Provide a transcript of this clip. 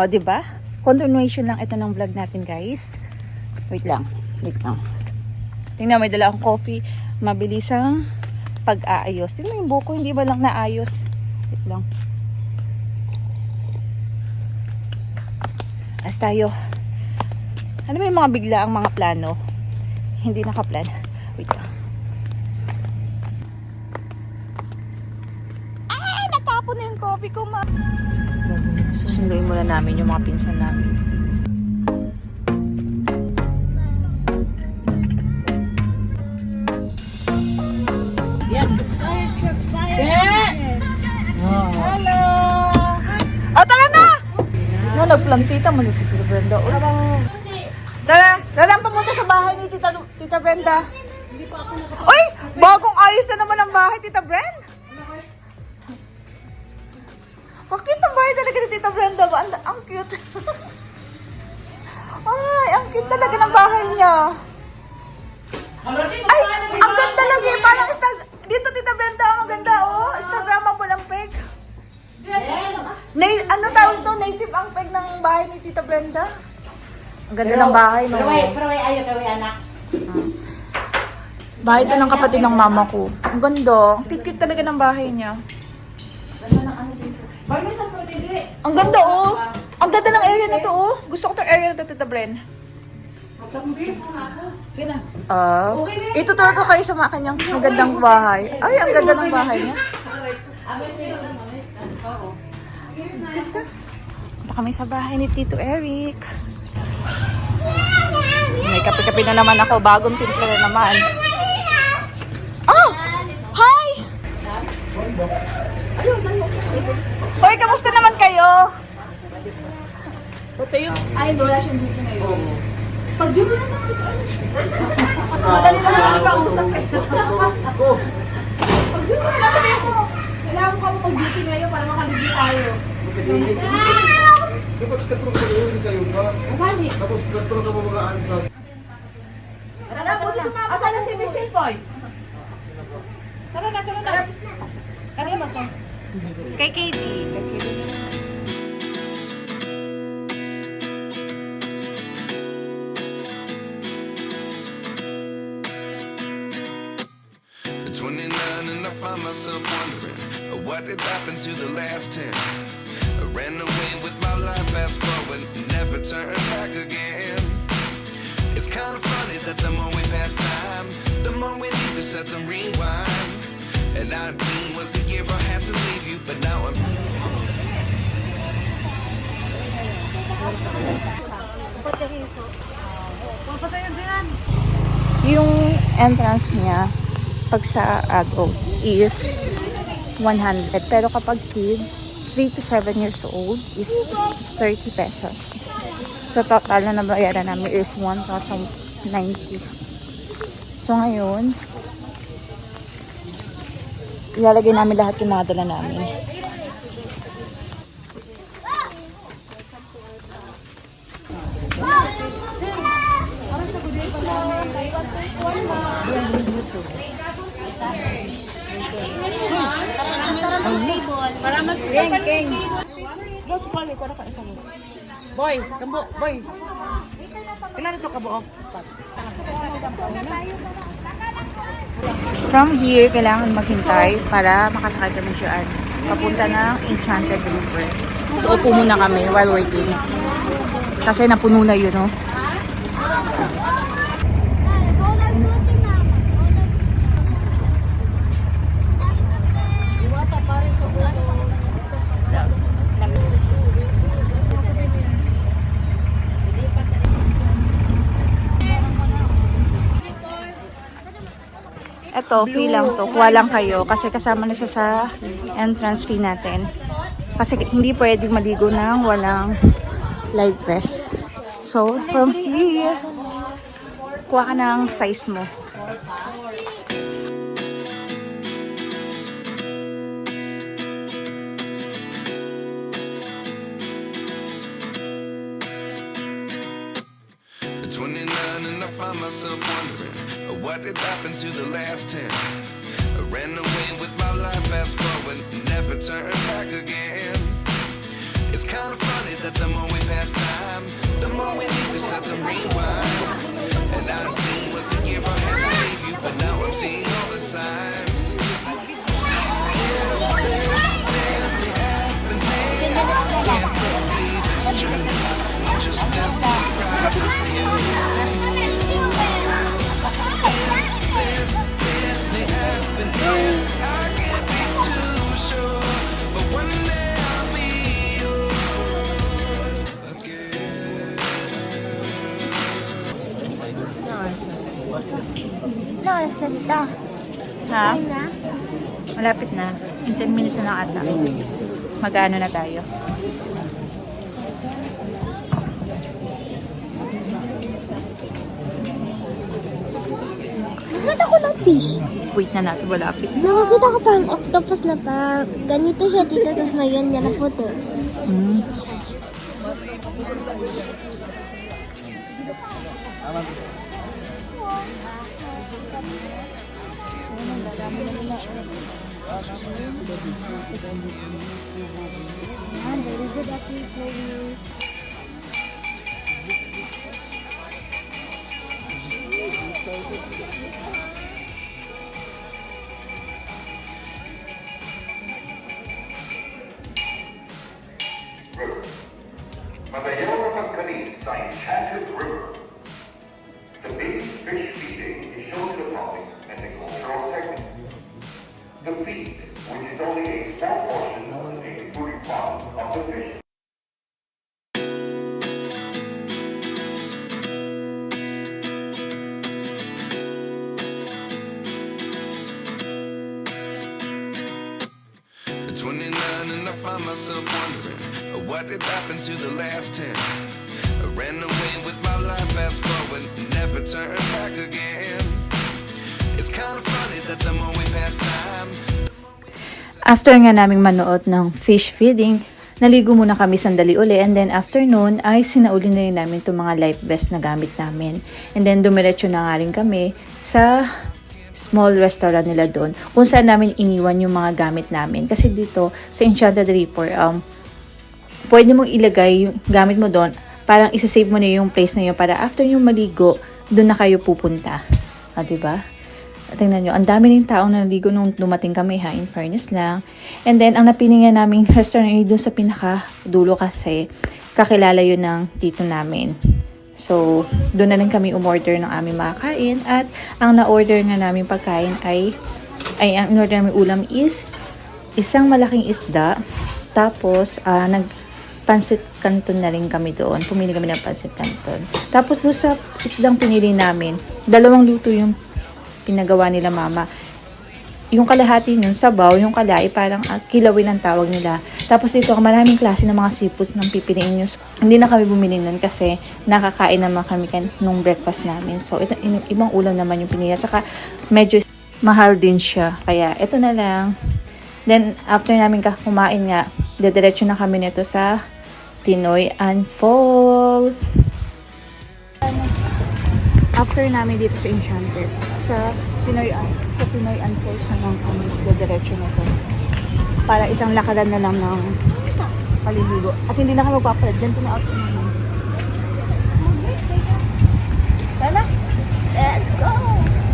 O, di ba? Continuation lang ito ng vlog natin, guys. Wait lang. Wait lang. Tingnan, may dala akong coffee. Mabilisang pag-aayos. Tingnan yung buko, hindi ba lang naayos? Wait lang. As tayo. Ano ba yung mga bigla ang mga plano? Hindi nakaplan. Wait lang. Ay! Natapon na yung coffee ko, ma. Susunduin muna namin yung mga pinsan namin. Hello! Oh, tara na! No, nagplantita mo na si Tita Brenda. Uy. Tara, tara pamunta sa bahay ni Tita, Tita Brenda. Uy, bagong ayos na naman ang bahay, Tita Brenda. Bakit ang bahay talaga ni Tita Brenda ba? Ang, ang cute. Ay, ang cute talaga ng bahay niya. Ay, ang ganda lagi. Parang instag... Dito, Tita Brenda, ang ganda, oh. Instagrammable ang peg. Na, ano tawag to? Native ang peg ng bahay ni Tita Brenda. Ang ganda ng bahay, no? Pero ay, pero ay, ayaw kaway anak. Bahay to ng kapatid ng mama ko. Ang ganda. Ang Cute-cute talaga ng bahay niya. Ang ganda, oh. Ang ganda ng area na to, oh. Gusto ko tong area na to, Tita Bren. Ah, itutur ko kayo sa mga kanyang magandang bahay. Ay, ang ganda ng bahay niya. Ganda. Punta kami sa bahay ni Tito Eric. May kape-kape na naman ako. Bagong timpla na naman. Oh! Hi! Hoy, kamusta naman kayo? Ay, wala siyang dito ngayon. Madali naman kasi pausap eh. Kailangan ko mag-duty ngayon para makaligi tayo. Dapat katulog ka rin sa iyo ka. Bali. Tapos katulog ka mga ansat. What did happen to the last 10. I ran away with my life, fast forward, never turn back again. It's kind of funny that the more we pass time, the more we need to set them rewind. And 19 was the year I had to leave you, but now I'm. Yung entrance niya, pag sa adult, is 100. Pero kapag kids, 3 to 7 years old, is 30 pesos. So, total na nabayaran namin is 1,090. So, ngayon, ilalagay namin lahat yung mga dala namin. Boss, kali ko na ka isa mo. Boy, kambo, boy. Kailan ito kabo? From here, kailangan maghintay para makasakay kami dyan. Papunta ng Enchanted River. So, upo muna kami while waiting. Kasi napuno na yun, no? Ito, free lang to. Kuha lang kayo kasi kasama na siya sa entrance fee natin. Kasi hindi pwedeng maligo ng walang live vest. So, from here, kuha ka ng size mo. At 29 and I find myself wondering what did happen to the last 10. I ran away with my life, fast forward, never turn back again. It's kind of funny that the more we pass time, No, oras na dito. Ha? Ayun na. Malapit na. In 10 minutes na lang ata. Mag-ano na tayo. Nakita ko ng fish. Wait na natin. Malapit. Nakakita ko parang octopus na pa. Ganito siya dito, tapos ngayon niya na puti. Hmm. Yan, very good at it, Mabayora Magkani sa Enchanted River. The public as a cultural segment. The feed, which is only a small portion of the daily food requirement of the fish At 29 and I find myself wondering uh, what did happen to the last 10. I ran away with my life, fast forward, never turn back again. After nga naming manood ng fish feeding, naligo muna kami sandali uli and then after noon ay sinauli na rin namin itong mga life vest na gamit namin. And then dumiretso na nga rin kami sa small restaurant nila doon kung saan namin iniwan yung mga gamit namin. Kasi dito sa Enchanted River, um, pwede mong ilagay yung gamit mo doon, parang isa-save mo na yung place na yun para after yung maligo, doon na kayo pupunta. Ah, 'di ba? Tingnan nyo, ang dami ng taong naligo nung dumating kami ha, in fairness lang. And then, ang napili nga naming restaurant ay doon sa pinaka dulo kasi kakilala yun ng tito namin. So, doon na rin kami umorder ng aming makakain at ang na-order nga namin pagkain ay ay ang in-order namin ulam is isang malaking isda tapos ah, nag pansit canton na rin kami doon. Pumili kami ng pansit canton. Tapos doon sa isdang pinili namin, dalawang luto yung pinagawa nila mama. Yung kalahati nun, sabaw, yung kalay, parang ah, kilawin ang tawag nila. Tapos dito, maraming klase ng mga seafoods nang pipiliin nyo. Hindi na kami bumili nun kasi nakakain naman kami kan nung breakfast namin. So, ito, in- ibang ulam naman yung pinili. Saka, medyo mahal din siya. Kaya, ito na lang. Then, after namin kumain nga, dediretso na kami nito sa Tinoy and Falls. After namin dito sa Enchanted, sa Pinoy, sa Pinoy and Falls naman kami dediretso na to. Para isang lakadan na lang ng paliligo. At hindi na kami magpapalit. Ganito na outfit namin. Tara na! Let's go!